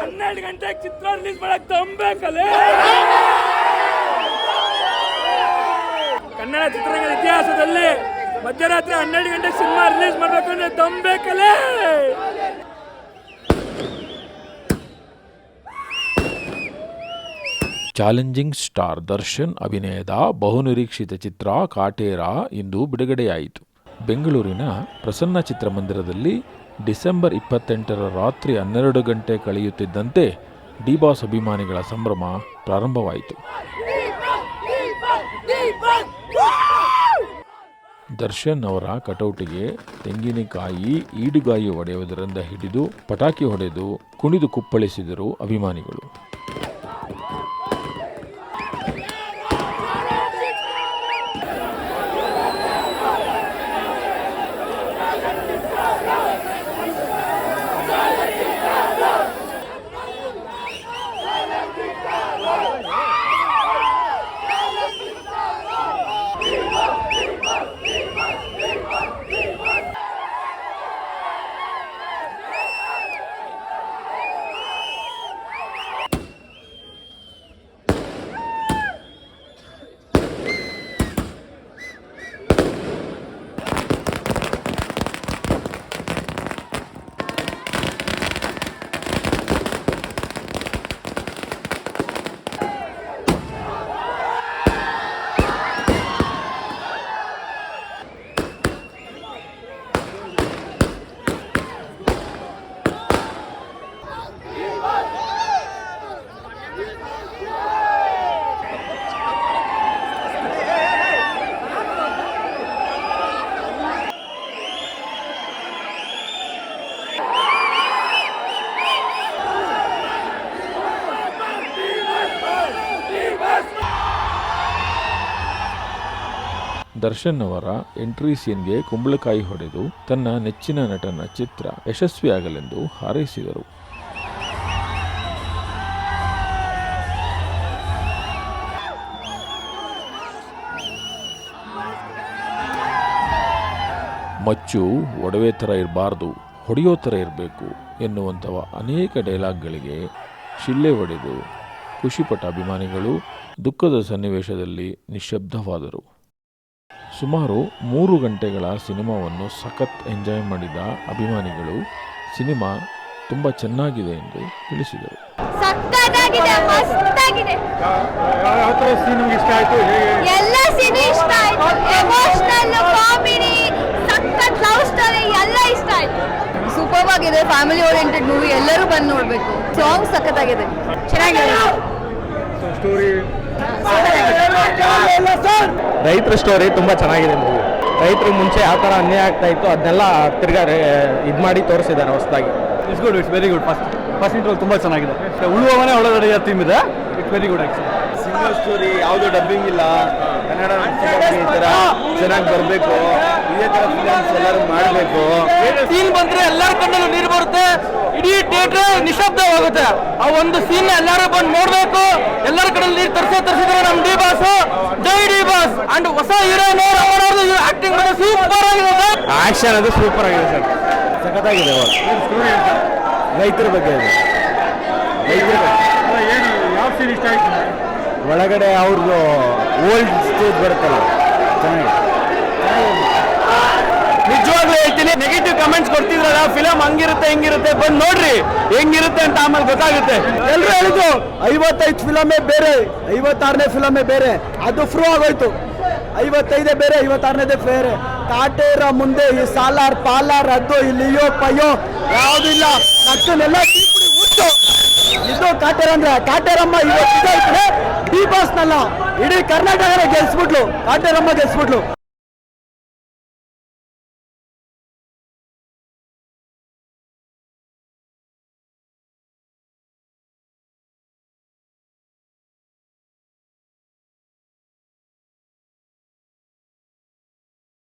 ಹನ್ನೆರಡು ಗಂಟೆಗೆ ಚಿತ್ರ ರಿಲೀಸ್ ಮಾಡಕ್ ಕನ್ನಡ ಚಿತ್ರರಂಗದ ಇತಿಹಾಸದಲ್ಲಿ ಮಧ್ಯರಾತ್ರಿ ಹನ್ನೆರಡು ಗಂಟೆ ಸಿನಿಮಾ ರಿಲೀಸ್ ಮಾಡಬೇಕು ಅಂದ್ರೆ ತಂಬೇಕಲೇ? ಚಾಲೆಂಜಿಂಗ್ ಸ್ಟಾರ್ ದರ್ಶನ್, ಅಭಿನಯದ ಬಹುನಿರೀಕ್ಷಿತ ಚಿತ್ರ ಕಾಟೇರ ಇಂದು ಬಿಡುಗಡೆಯಾಯಿತು. ಬೆಂಗಳೂರಿನ ಪ್ರಸನ್ನ ಚಿತ್ರಮಂದಿರದಲ್ಲಿ ಡಿಸೆಂಬರ್ ಇಪ್ಪತ್ತೆಂಟರ ರಾತ್ರಿ ಹನ್ನೆರಡು ಗಂಟೆ ಕಳೆಯುತ್ತಿದ್ದಂತೆ ಡಿಬಾಸ್ ಅಭಿಮಾನಿಗಳ ಸಂಭ್ರಮ ಪ್ರಾರಂಭವಾಯಿತು. ದರ್ಶನ್ ಅವರ ಕಟೌಟಿಗೆ ತೆಂಗಿನಕಾಯಿ, ಈಡುಗಾಯಿ ಹೊಡೆಯುವುದರಿಂದ ಹಿಡಿದು ಪಟಾಕಿ ಹೊಡೆದು ಕುಣಿದು ಕುಪ್ಪಳಿಸಿದರು ಅಭಿಮಾನಿಗಳು. ದರ್ಶನ್ ಅವರ ಎಂಟ್ರಿ ಸೀನ್ಗೆ ಕುಂಬಳಕಾಯಿ ಹೊಡೆದು ತನ್ನ ನೆಚ್ಚಿನ ನಟನ ಚಿತ್ರ ಯಶಸ್ವಿಯಾಗಲೆಂದು ಹಾರೈಸಿದರು. ಮಚ್ಚು ಒಡವೆ ಥರ ಇರಬಾರ್ದು, ಹೊಡೆಯೋ ಥರ ಇರಬೇಕು ಎನ್ನುವಂಥವ ಅನೇಕ ಡೈಲಾಗ್ಗಳಿಗೆ ಶಿಲ್ಲೆ ಹೊಡೆದು ಖುಷಿಪಟ್ಟ ಅಭಿಮಾನಿಗಳು ದುಃಖದ ಸನ್ನಿವೇಶದಲ್ಲಿ ನಿಶ್ಶಬ್ದವಾದರು ಸುಮಾರು ಮೂರು ಗಂಟೆಗಳ ಸಿನಿಮಾವನ್ನು ಸಖತ್ ಎಂಜಾಯ್ ಮಾಡಿದ ಅಭಿಮಾನಿಗಳು ಸಿನಿಮಾ ತುಂಬ ಚೆನ್ನಾಗಿದೆ ಎಂದು ತಿಳಿಸಿದರು. ಎಲ್ಲ ಸೀನ್ ಇಷ್ಟ ಆಯ್ತು. ಎಮೋಷನಲ್ ಕಾಮಿಡಿ ಸಖತ್ ಲವ್ ಸ್ಟೋರಿ ಎಲ್ಲ ಇಷ್ಟ ಆಯ್ತು. ಸೂಪರ್ ಆಗಿದೆ ಫ್ಯಾಮಿಲಿ ಓರಿಯೆಂಟೆಡ್ ಮೂವಿ ಎಲ್ಲರೂ ಬಂದು ನೋಡಬೇಕು. ಸಾಂಗ್ ಸಖತ್ತಾಗಿದೆ. ಚೆನ್ನಾಗಿದೆ. ಸ್ಟೋರಿ. ರೈತರ ಸ್ಟೋರಿ ತುಂಬ ಚೆನ್ನಾಗಿದೆ ಮೂವಿ ರೈತರು ಮುಂಚೆ ಯಾವ ಥರ ಅನ್ಯಾಯ ಆಗ್ತಾ ಇತ್ತು ಅದನ್ನೆಲ್ಲ ತಿರ್ಗಾ ಇದು ಮಾಡಿ ತೋರಿಸಿದ್ದಾರೆ ಹೊಸದಾಗಿ. It's good it's very good first first ಇಂಟ್ರೋಲ್ ತುಂಬ ಚೆನ್ನಾಗಿದೆ. ಉಳುವವನೇ ಒಳಗಡೆ ಥೀಮ್ ಇದೆ. It's very good actually single story ಯಾವುದೋ ಡಬ್ಬಿಂಗ್ ಇಲ್ಲ. ಕನ್ನಡ ಈ ಥರ ಚೆನ್ನಾಗಿ ಬರಬೇಕು. ಇದೇ ಥರ ಫಿಲಮ್ಸ್ ಎಲ್ಲರೂ ಮಾಡಬೇಕು. ಸೀನ್ ಬಂದ್ರೆ ಎಲ್ಲರ ಕಣ್ಣಲ್ಲಿ ನೀರು ಬರುತ್ತೆ. ಇಡೀ ಥಿಯೇಟರ್ ನಿಶಬ್ದವಾಗುತ್ತೆ ಆ ಒಂದು ಸೀನ್ ಎಲ್ಲರೂ ಬಂದು ನೋಡ್ಬೇಕು. ಎಲ್ಲರ ಕಡೆಯಲ್ಲಿ ನೀರು ತರಿಸೋ ತರಿಸಿದ್ರೆ ನಮ್ ಡಿ ಬಾಸ್ ಜೈ ಡಿ ಬಾಸ್ ಅಂಡ್ ಹೊಸ ಹೀರೋಯಿನ್ ಅವರವ್ರದ್ದು ಆಕ್ಟಿಂಗ್ ಮಾಡಿ ಸೂಪರ್ ಆಗಿದೆ. ಸರ್ ಆಕ್ಷನ್ ಅದು ಸೂಪರ್ ಆಗಿದೆ ಸರ್. ಸಖತ್ತಾಗಿದೆ ರೈತರ ಬಗ್ಗೆ ಇದೆ ರೈತರ ಬಗ್ಗೆ ಏನು ಯಾವ ಸೀನ್ ಇಷ್ಟ ಆಯ್ತು? ಒಳಗಡೆ ಅವ್ರದ್ದು ಓಲ್ಡ್ ಸ್ಟೇಜ್ ಬರುತ್ತಲ್ಲ. ನಿಜವಾಗ್ಲೂ ಹೇಳ್ತೀನಿ ನೆಗೆಟಿವ್ ಕಮೆಂಟ್ಸ್ ಕೊಡ್ತಿದ್ರಲ್ಲ ಫಿಲಮ್ ಹಂಗಿರುತ್ತೆ, ಹಿಂಗಿರುತ್ತೆ, ಬಂದ್ ನೋಡ್ರಿ, ಹೆಂಗಿರುತ್ತೆ ಅಂತ ಆಮೇಲೆ ಗೊತ್ತಾಗುತ್ತೆ. ಎಲ್ರು ಹೇಳಿದ್ರು, ಐವತ್ತೈದು ಫಿಲಮೇ ಬೇರೆ, ಐವತ್ತಾರನೇ ಫಿಲಮೇ ಬೇರೆ, ಅದು ಫ್ರೂ ಆಗೋಯ್ತು. ಐವತ್ತೈದೇ ಬೇರೆ, ಐವತ್ತಾರನೇದೇ ಬೇರೆ. ಕಾಟೇರ ಮುಂದೆ ಈ ಸಾಲಾರ್ ಪಾಲಾರ್ ಅದು ಇಲ್ಲಿಯೋ ಪಯ್ಯೋ ಯಾವುದಿಲ್ಲ ನಕ್ಕನೆಲ್ಲ ಇದು ಕಾಟೇರ ಅಂದ್ರೆ ಕಾಟೇರಮ್ಮ ಇವತ್ತು ಡಿ ಬಾಸ್ನಲ್ಲ. ಇಡೀ ಕರ್ನಾಟಕನೇ ಗೆಲ್ಸ್ಬಿಟ್ಲು. ಕಾಟೇರಮ್ಮ ಗೆಲ್ಸ್ಬಿಟ್ಲು.